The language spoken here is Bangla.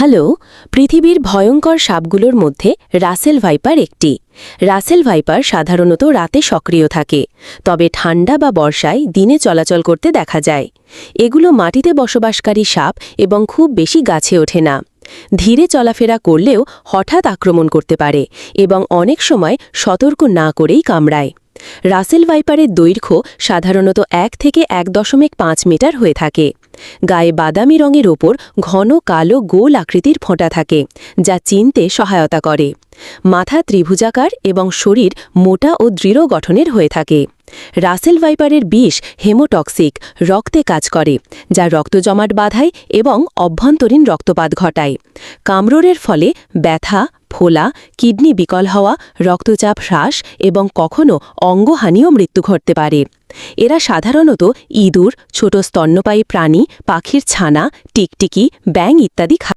হ্যালো, পৃথিবীর ভয়ঙ্কর সাপগুলোর মধ্যে রাসেল ভাইপার একটি। রাসেল ভাইপার সাধারণত রাতে সক্রিয় থাকে, তবে ঠান্ডা বা বর্ষায় দিনে চলাচল করতে দেখা যায়। এগুলো মাটিতে বসবাসকারী সাপ এবং খুব বেশি গাছে ওঠে না। ধীরে চলাফেরা করলেও হঠাৎ আক্রমণ করতে পারে এবং অনেক সময় সতর্ক না করেই কামড়ায়। রাসেল ভাইপারের দৈর্ঘ্য সাধারণত এক থেকে এক দশমিক পাঁচ মিটার হয়ে থাকে। গায়ে বাদামি রঙের ওপর ঘন কালো গোল আকৃতির ফোঁটা থাকে, যা চিনতে সহায়তা করে। মাথা ত্রিভুজাকার এবং শরীর মোটা ও দৃঢ় গঠনের হয়ে থাকে। রাসেল ভাইপারের বিষ হেমোটক্সিক, রক্তে কাজ করে, যা রক্ত জমাট বাধায় এবং অভ্যন্তরীণ রক্তপাত ঘটায়। কামড়ের ফলে ব্যথা ফোলা কিডনি বিকল হওয়া, রক্তচাপ হ্রাস এবং কখনও অঙ্গহানিও মৃত্যু ঘটতে পারে। এরা সাধারণত ইঁদুর, ছোট স্তন্যপায়ী প্রাণী, পাখির ছানা, টিকটিকি ব্যাং ইত্যাদি খা